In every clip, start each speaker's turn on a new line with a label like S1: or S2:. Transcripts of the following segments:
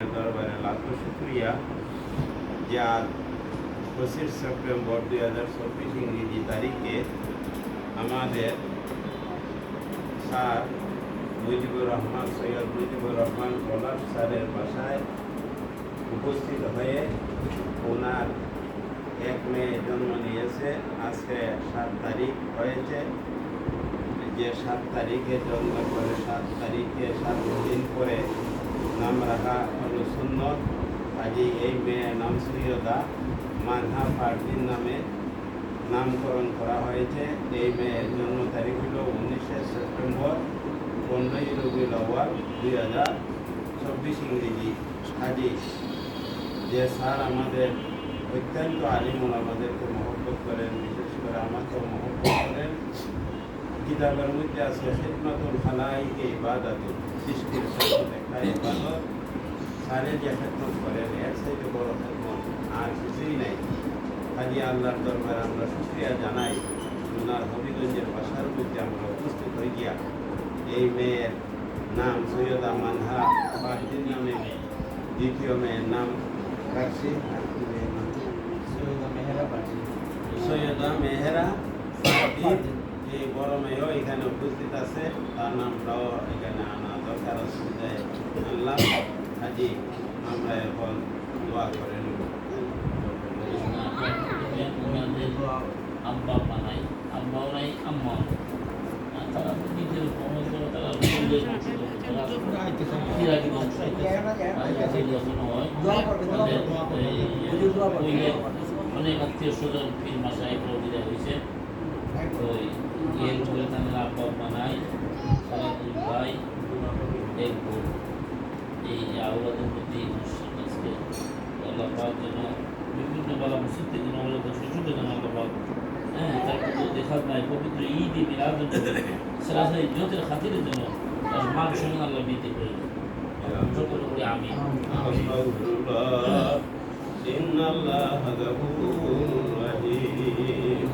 S1: দরবারে লাখো শুক্রিয়া। যে পঁচিশ সেপ্টেম্বর দুই হাজার চব্বিশ ইংরেজি তারিখে আমাদের স্যার মুজিবুর রহমান, সৈয়দ মুজিবুর রহমান পলাশ স্যারের বাসায় উপস্থিত হয়ে ওনার এক মেয়ে জন্ম নিয়েছে। আজকে সাত তারিখ হয়েছে। যে সাত তারিখে জন্ম করে, সাত তারিখে সাত দিন পরে নাম রাখা হলো সুন্নত। এই মেয়ের নাম সৈয়দা মানহা পার্টির নামে নামকরণ করা হয়েছে এই মেয়ের জন্ম তারিখ হলো উনিশে সেপ্টেম্বর পনেরোই রবিউল আওয়াল দুই হাজার চব্বিশ ইংরেজি আজই যে স্যার আমাদের অত্যন্ত আলিমুল আমাদেরকে মহব্বত করেন। বিশেষ করে আমাকেও মহব্বত করেন। কিতাবের মধ্যে আছে খেদমাতুল খালাইকে ইবাদত সৃষ্টির সাথে ইবাদত সারে যে খেদমত করেন এর বড় আর কিছুই নাই আল্লাহর দরবারে আমরা শুক্রিয়া জানাই ওনার হবিগঞ্জের বাসার মধ্যে আমরা উপস্থিত হয়ে গিয়া এই মেয়ের নাম সৈয়দা মানহা বাহিনীর নামে দ্বিতীয় মেয়ের নাম রাখছি মেয়ের নাম? সৈয়দা মেহেরা এই বড় মেয়েও এখানে উপস্থিত আছে তার নামটাও এখানে আনা দরকার অসুবিধায় আনলাম আজি আমরা এখন দোয়া করে নেব
S2: আব্বা আম্মা নাই আব্বাও নাই আম্মা তারা নিজের হয় অনেক আত্মীয় স্বজন পীর মাসায় প্রবিদা হয়েছে উপরে তাদের আব্বা আম্মা নাই সারা দুই ভাই বোন এই আওলাদের প্রতি আজকে আল্লাহ পাক যেন বিভিন্ন বেলা মসজিদ থেকে আমাদের সুযোগ যেন আল্লাহ পাক হ্যাঁ তার কোনো দেখা নাই পবিত্র ঈদ এ মিলাদ সরাসরি ইজ্জতের খাতিরের জন্য তার মান সম্মান আল্লাহ বৃদ্ধি করে সকল করে আমি
S1: আস্তাগফিরুল্লাহ ইন্নাল্লাহ গফুরুর রহিম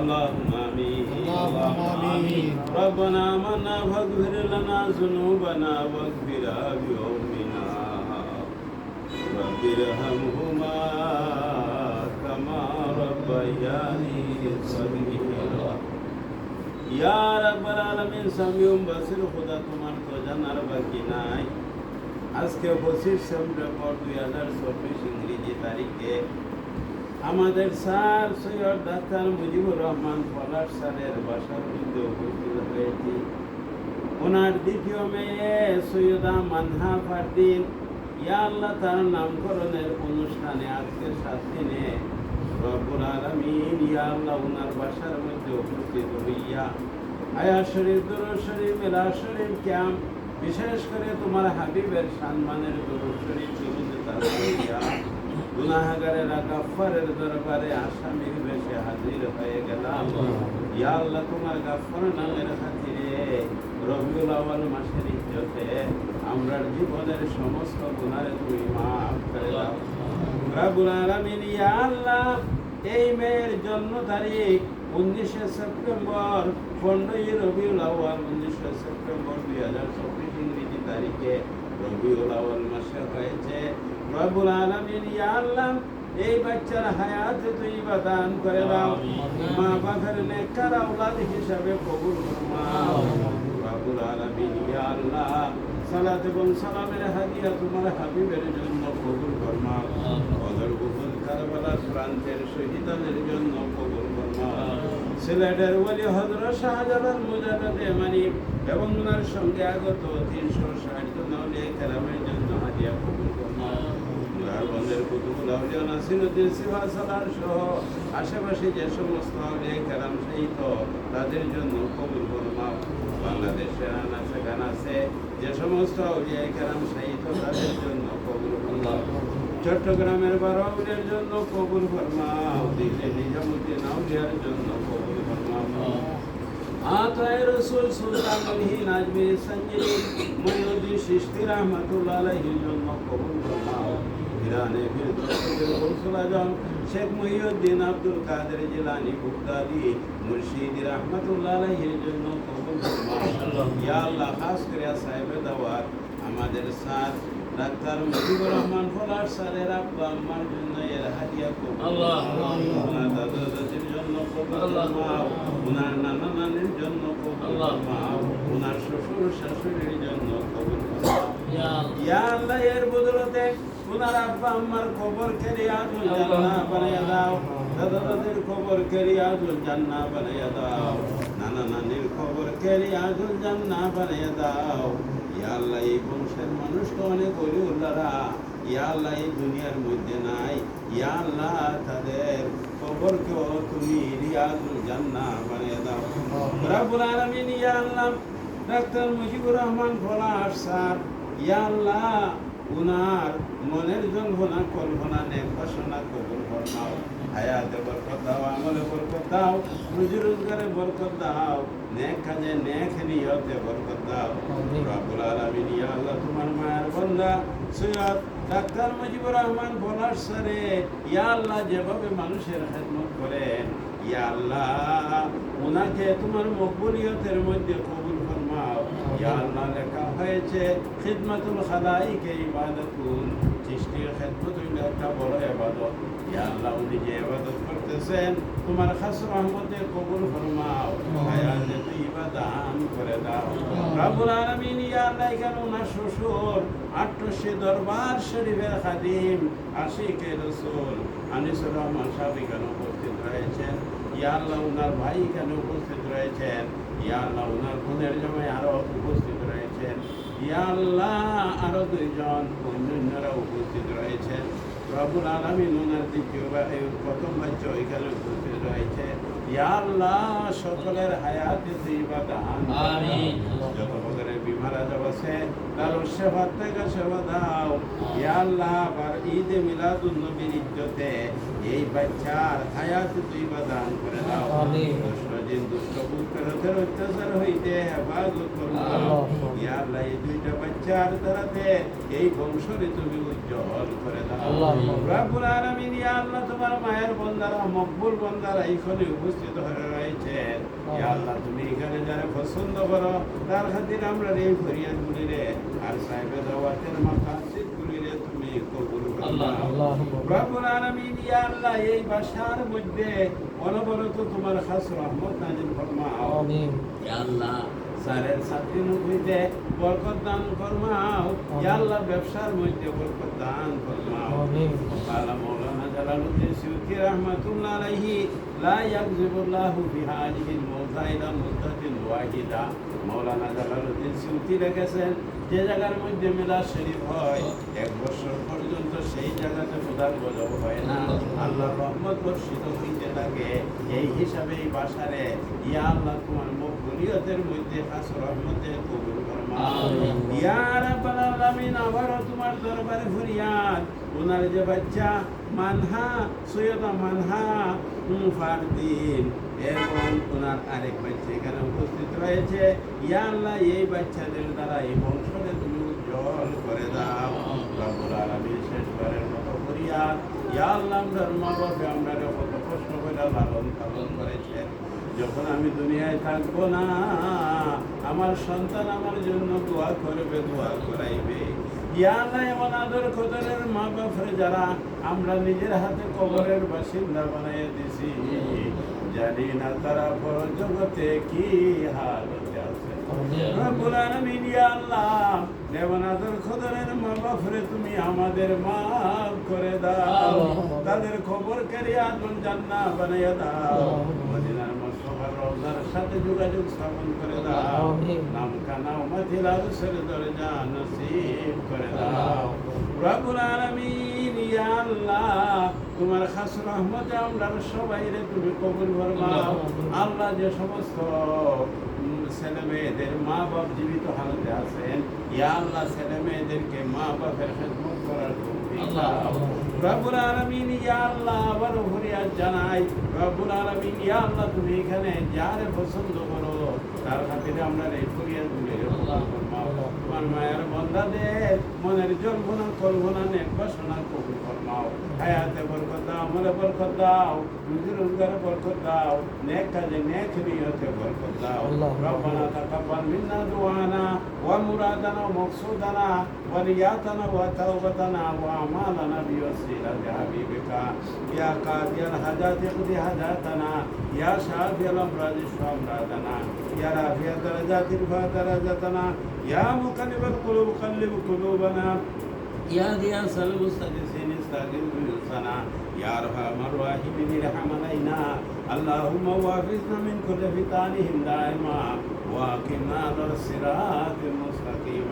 S1: اللهم آمين
S3: اللهم آمين.
S1: ربنا آمنا فاغفر لنا ذنوبنا واغفر بأمنا رب ارحمهما كما ربياني صغيرا ইয়া রাব্বাল আলামিন সামিউম বাসির খোদা তোমার তো জানার বাকি নাই আজকে পঁচিশ সেপ্টেম্বর দুই হাজার চব্বিশ ইংরেজি তারিখে আমাদের স্যার সৈয়দ ডাক্তার মুজিবুর রহমান পলাশ স্যারের বাসার মধ্যে উপস্থিত হয়েছি। ওনার দ্বিতীয় মেয়ে সৈয়দা মানহা ফারদিন, ইয়া আল্লাহ তার নামকরণের অনুষ্ঠানে আজকে সাত দিনে রব্বুল আলামিন ইয়া ওনার বাসার মধ্যে উপস্থিত হইয়া আয়া শরীফ, দুরুদ শরীফ মেলা শরীফ ক্যাম্প বিশেষ করে তোমার হাবিবের সম্মানের দুরুদ শরীফ হইয়া গুনাহগারেরা গাফফারের দরবারে আসামির বেশে হাজির হয়ে গেলাম। ইয়া আল্লাহ তোমার গাফফার নামের খাতিরে রবিউল আওয়াল মাসের ইজ্জতে আমরার জীবনের সমস্ত গুনারে তুমি মাফ করে দাও। রব্বুল আলামিন ইয়া আল্লাহ এই মেয়ের জন্ম তারিখ উনিশে সেপ্টেম্বর পনেরোই রবিউল আওয়াল উনিশে সেপ্টেম্বর দুই হাজার চব্বিশ ইংরেজি তারিখে রবিউল আওয়াল মাসে হয়েছে। রব্বুল আলামিন ইয়া আল্লাহ এই বাচ্চার হায়াত তুই দান করে দাও। মা বাবার নেককার আওলাদ হিসাবে কবুল ফরমাও রব্বুল আলামিন ইয়া আল্লাহ সালাত এবং সালামের হাদিয়া তোমার হাবিবের জন্য কবুল ফরমাও বদর গুফুল কারবালার প্রান্তের শহীদদের জন্য কবুল ফরমাও সিলেটের ওলি হজরত শাহজালাল মুজাদ্দেদ এমানি এবং ওনার সঙ্গে আগত তিনশো ষাট জন কেরামের জন্য হাদিয়া কবুল মুরারবন্দের কুতুবুল আশেপাশে যে সমস্ত সহিত তাদের জন্য কবুল ফরমাও বাংলাদেশে আনাচে গানাছে যে সমস্ত কেরাম সহিত তাদের জন্য কবুল ফরমাও চট্টগ্রামের বারাউলের জন্য কবুল ফরমাও দিল্লি নিজামুদ্দিন আউলিয়ার জন্য কবুল ফরমাও আতায় রসুল সঞ্জীব রহমাতুল্লাহ জন্য কবুল ফরমাও ইরানে ফিরদৌসের শেখ মহিউদ্দিন আব্দুল কাদের জিলানি বুগদাদি মুর্শিদ রহমাতুল্লাহ আলাইহির জন্য কবুল ইয়া আল্লাহ খাস করে সাহেব দাওয়াত। আমাদের সাথ ডাক্তার মুজিবুর রহমান ফলার স্যারের আব্বা আম্মার জন্য এর হাদিয়া কবুল।
S2: আল্লাহ।
S1: ওনার জন্য কবুল ওনার নানা নানির জন্য কবুল ওনার শ্বশুর শাশুড়ির জন্য কবুল
S2: ইয়া আল্লাহ।
S1: ইয়া আল্লাহ এর বদলতে দাও। দাও। মানুষ তো দুনিয়ার মধ্যে নাই। ইয়া আল্লাহ, তাদের কবরকেও তুমি রিয়াজুল জান্নাহ বানিয়ে দাও। রাব্বুল আলামিন ডাক্তার মুজিবুর রহমান পলাশ স্যার ইয়া উনার মনের জল্পনা কল্পনা নেক বাসনা কবুল ফরমাও হায়াতে বরকত দাও আমলে বরকত দাও রুজি রোজগারে বরকত দাও। নেক কাজে নেক নিয়তে বরকত দাও। রব্বুল আলামিন ইয়া আল্লাহ তোমার মায়ের বান্দা। সৈয়দ ডাক্তার মুজিবুর রহমান পলাশ স্যারে ইয়া আল্লাহ যেভাবে মানুষের খেদমত করেন ইয়া আল্লাহ ওনাকে তোমার মকবুলিয়তের মধ্যে কবুল ফরমাও। ইয়া আল্লাহ লেখা হয়েছে খিদমাতুল খালাইকে ইবাদতুন সৃষ্টির খেদমত হইল একটা বড় ইবাদত। ইয়া আল্লাহ উনি যে ইবাদত করতেছেন তোমার খাস রহমতে কবুল ফরমাও। হায়াতে তৈবা দান করে দাও। রব্বুল আলামিন ইয়া আল্লাহ এখানে ওনার শ্বশুর আটশে দরবার শরীফের খাদিম আশিকে রসুল আনিসুর রহমান সাহেব এখানে উপস্থিত রয়েছেন। ইয়া আল্লাহ ওনার ভাই এখানে উপস্থিত রয়েছেন। ইয়া আল্লাহ ওনার বোনের জামাই আরও উপস্থিত রয়েছেন ইয়া আল্লাহ আরও দুইজন অন্যান্যরা উপস্থিত রয়েছেন রবুল আলমিন ওনার দ্বিতীয় প্রথম বাচ্চা এখানে উপস্থিত রয়েছে ইয়া আল্লাহ সকলের হায়াতে দিবা দান। যত প্রকারের বিমার আজব আছে তার সেবা থেকে সেবা দাও। আল্লাহ আবার ঈদে নবীর ইজ্জতে এই বাচ্চার হায়াত তুই বা দান করে দাও। দুষ্ট অত্যাচার হইতে হেফাজত করো
S3: আল্লাহ।
S1: ইয়া আল্লাহ এই দুইটা বাচ্চার দ্বারাতে এই বংশরে তুমি উজ্জ্বল করে দাও। আলামিন ইয়া আল্লাহ তোমার মায়ের বন্দারা মকবুল বন্দারা এখানে উপস্থিত হয়ে রয়েছে ইয়া আল্লাহ তুমি এখানে যারা পছন্দ করো তার খাতির আমরা এই ফরিয়াদ গুলিরে আর সাহেবের দাওয়াতের মাকাসিদ গুলিরে তুমি কবুল। রব্বুল আলামিন ইয়া আল্লাহ এই বাসার মধ্যে অনবরত তোমার খাস রহমত নাজিল ফরমাও
S3: আমিন
S2: ইয়া আল্লাহ।
S1: সারের ছাত্রী মুখীতে বরকত দান ফরমাও ইয়া আল্লাহ ব্যবসার মধ্যে বরকত দান ফরমাও
S3: আমিন
S1: قال مولانا جلال الدين السيوطي رحمة الله عليه لا يكذب الله في هذه الموضع إلى مدة واحدة মৌলানা জালালউদ্দিন সিউতি রেখেছেন যে জায়গার মধ্যে মেলা শরীফ হয়, এক বছর পর্যন্ত সেই জায়গাতে প্রধান গজব হয় না। আল্লাহ রহমত বর্ষিত হইতে থাকে। এই হিসাবে এই বাসারে ইয়া আল্লাহ তোমার মুখ মকবুলিয়তের মধ্যে খাস রহমতে কবুল ইয়া তোমার দরবারে ফরিয়াদ ওনার যে বাচ্চা মানহা সৈয়দা মানহা ফারদিন এবং ওনার আরেক বাচ্চা এখানে উপস্থিত রয়েছে ইয়া এই বাচ্চাদের দ্বারা এই বংশকে তুমি উজ্জ্বল করে দাও রব্বুল আলামিন শেষবারের মতো ফরিয়াদ ইয়া আল্লাহ আমরা আমরা কত কষ্ট করে লালন পালন করেছেন যখন আমি দুনিয়ায় থাকব না আমার সন্তান আমার জন্য দোয়া করবে দোয়া করাইবে। ইয়া আল্লাহ এমন আদর কদরের মা বাপরে যারা আমরা নিজের হাতে কবরের বাসিন্দা বানাইয়া দিছি। জানি না তারা পর জগতে কি হালতে আছে। রব্বুল আলামিন ইয়া আল্লাহ দেওয়ান আদর মা বাপরে তুমি আমাদের মাফ করে দাও। তাদের খবর আদম জান্নাহ বানাইয়া দাও। মদিনার সাথে যোগাযোগ স্থাপন করে দাও।
S3: আমিন।
S1: নাম কানাও মাথিল আরশের দরজা নসিব করে দাও। রব্বুল আলামিন ইয়া আল্লাহ তোমার খাস রহমতে আমরা সবাই রে তুমি কবুল ফরমাও। আল্লাহ। যে সমস্ত ছেলে মেয়েদের মা বাপ জীবিত হালতে আছেন ইয়া আল্লাহ ছেলে মেয়েদেরকে মা বাপের খেদমত করার তৌফিক আলমিন ইয়া আল্লাহ আবার ফরিয়াদ জানাই রবুল আলমিন ইয়া আল্লাহ, তুমি এখানে যারে পছন্দ করো, তার খাতিরে আমরা এই ফরিয়াদ গুলি তোমার মায়ের বন্দাদের মনের জল্পনা কল্পনা নেক বাসনা কবুল ফরমাও। হায়াতে বরকত দাও মনে বরকত দাও রুজি রোজগারে বরকত দাও নেক কাজে নেক নিয়তে বরকত দাও। রব্বানা তাকাব্বাল মিন্না দুআনা ওয়া মুরাদানা মকসুদানা ওয়া নিয়াতানা ওয়া তাওবাতানা ওয়া আমালানা বিওসিলাতি হাবিবিকা। ইয়া কাদিয়াল হাজাতি ইকদি হাজাতানা ইয়া শাফিয়াল আমরাদি ইশফা আমরাদানা ইয়া রাফিয়া দারাজাতি ইরফা দারাজাতানা يا مقلب القلوب قلب قلوبنا يا ذي سلب السجسين استاجر بلسنا يا ارحم الراحمين ارحم علينا اللهم وافزنا من كل فتانهم دائما و واقمنا على الصراط المستقيم.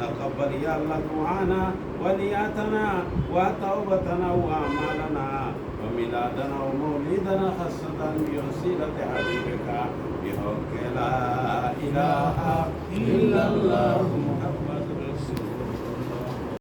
S1: تقبل يا الله دعانا ونياتنا وتوبتنا واعمالنا وميلادنا ومولدنا خاصة بوسيلة حبيبك. بحق لا إله إلا الله.